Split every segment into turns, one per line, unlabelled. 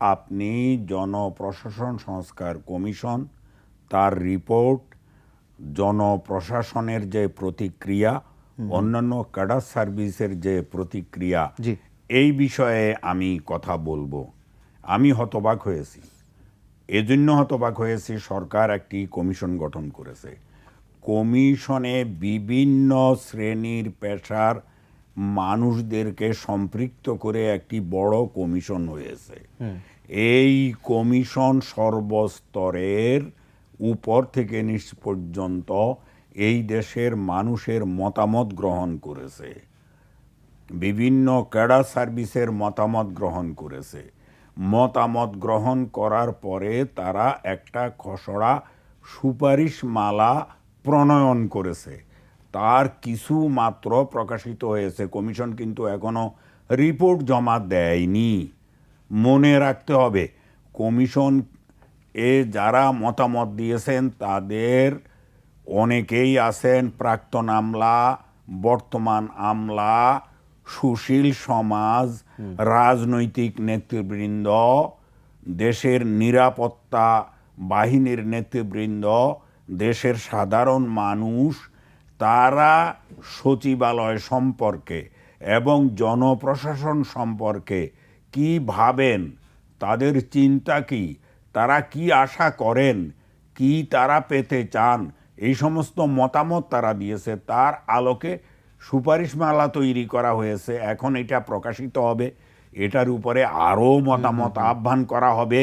আপনি জনপ্রশাসন সংস্কার কমিশন তার রিপোর্ট জনপ্রশাসনের যে প্রতিক্রিয়া অন্যান্য ক্যাডার সার্ভিসের যে প্রতিক্রিয়া। এই বিষয়ে আমি কথা বলব। আমি হতবাক হয়েছি। এজন্য হতবাক হয়েছি সরকার একটি কমিশন গঠন করেছে। কমিশনে বিভিন্ন শ্রেণির পেশার মানুষদেরকে সম্পৃক্ত করে একটি বড় কমিশন হয়েছে। এই কমিশন সর্বস্তরের উপর থেকে নিচ পর্যন্ত এই দেশের মানুষের মতামত গ্রহণ করেছে। বিভিন্ন ক্যাডার সার্ভিসের মতামত গ্রহণ করেছে। মতামত গ্রহণ করার পরে তারা একটা খসড়া সুপারিশ মালা প্রণয়ন করেছে। তার কিছু মাত্র প্রকাশিত হয়েছে। কমিশন কিন্তু এখনও রিপোর্ট জমা দেয়নি। মনে রাখতে হবে, কমিশন এ যারা মতামত দিয়েছেন তাদের অনেকেই আছেন প্রাক্তন আমলা, বর্তমান আমলা, সুশীল সমাজ, রাজনৈতিক নেতৃবৃন্দ, দেশের নিরাপত্তা বাহিনীর নেতৃবৃন্দ, দেশের সাধারণ মানুষ তারা সচিবালয় সম্পর্কে এবং জনপ্রশাসন সম্পর্কে কি ভাবেন তাদের চিন্তা কি তারা কি আশা করেন কি তারা পেতে চান এই সমস্ত মতামত তারা দিয়েছে। তার আলোকে সুপারিশমালা তৈরি করা হয়েছে। এখন এটা প্রকাশিত হবে। এটার উপরে আরও মতামত আহ্বান করা হবে।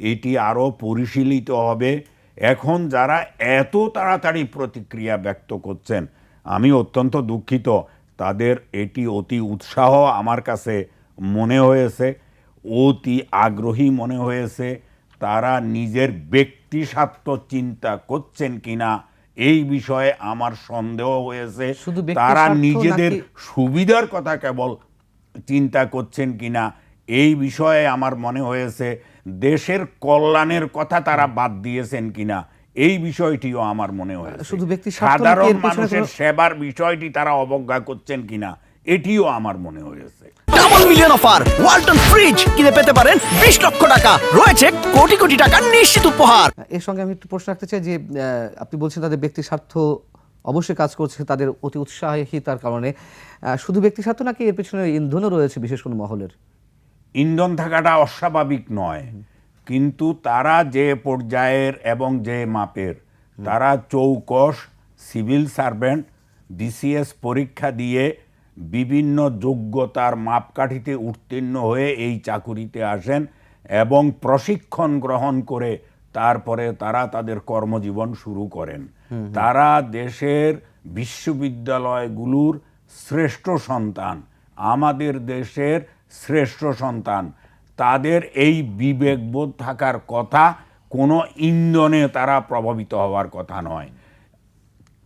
এটি আরও পরিশীলিত হবে। এখন যারা এত তাড়াতাড়ি প্রতিক্রিয়া ব্যক্ত করছেন আমি অত্যন্ত দুঃখিত। তাদের এটি অতি উৎসাহ আমার কাছে মনে হয়েছে অতি আগ্রহী মনে হয়েছে তারা নিজের ব্যক্তি স্বার্থ চিন্তা করছেন কিনা এই বিষয়ে আমার সন্দেহ হয়েছে। তারা নিজেদের সুবিধার কথা কেবল চিন্তা করছেন কিনা এই বিষয়ে আমার মনে হয়েছে দেশের কল্যাণের কথা তারা বাদ দিয়েছেন কিনা এই বিষয়টিও আমার মনে হয়েছে।
শুধু ব্যক্তি
সাধারণ মানুষের সেবার বিষয়টি তারা অবজ্ঞা করছেন কিনা এটিও আমার মনে হয়েছে।
Double million offer Walton fridge কিনে পেতে পারেন বিশ লক্ষ টাকা রয়েছে কোটি কোটি টাকার নিশ্চিত উপহার।
এর সঙ্গে আমি একটু প্রশ্ন রাখতে চাই যে আহ, আপনি বলছেন তাদের ব্যক্তি স্বার্থ অবশ্যই কাজ করছে তাদের অতি উৎসাহিতার কারণে। আহ, শুধু ব্যক্তি স্বার্থ নাকি এর পেছনে ইন্ধনও রয়েছে বিশেষ কোনো মহলের?
ইন্ধন থাকাটা অস্বাভাবিক নয়। কিন্তু তারা যে পর্যায়ের এবং যে মাপের তারা চৌকস সিভিল সার্ভেন্ট বিসিএস পরীক্ষা দিয়ে বিভিন্ন যোগ্যতার মাপকাঠিতে উত্তীর্ণ হয়ে এই চাকুরিতে আসেন এবং প্রশিক্ষণ গ্রহণ করে তারপরে তারা তাদের কর্মজীবন শুরু করেন। তারা দেশের বিশ্ববিদ্যালয়গুলোর শ্রেষ্ঠ সন্তান। আমাদের দেশের শ্রেষ্ঠ সন্তান। তাদের এই বিবেকবোধ থাকার কথা কোনো ইন্ধনে তারা প্রভাবিত হওয়ার কথা নয়।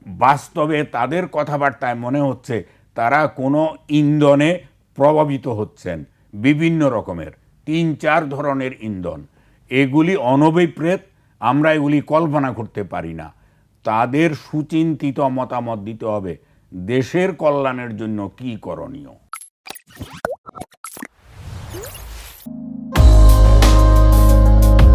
বাস্তবে তাদের কথাবার্তায় মনে হচ্ছে তারা কোনো ইন্ধনে প্রভাবিত হচ্ছেন, বিভিন্ন রকমের। তিন চার ধরনের ইন্ধন। এগুলি অনভিপ্রেত, আমরা এগুলি কল্পনা করতে পারি না। তাদের সুচিন্তিত মতামত দিতে হবে। দেশের কল্যাণের জন্য কি করণীয়?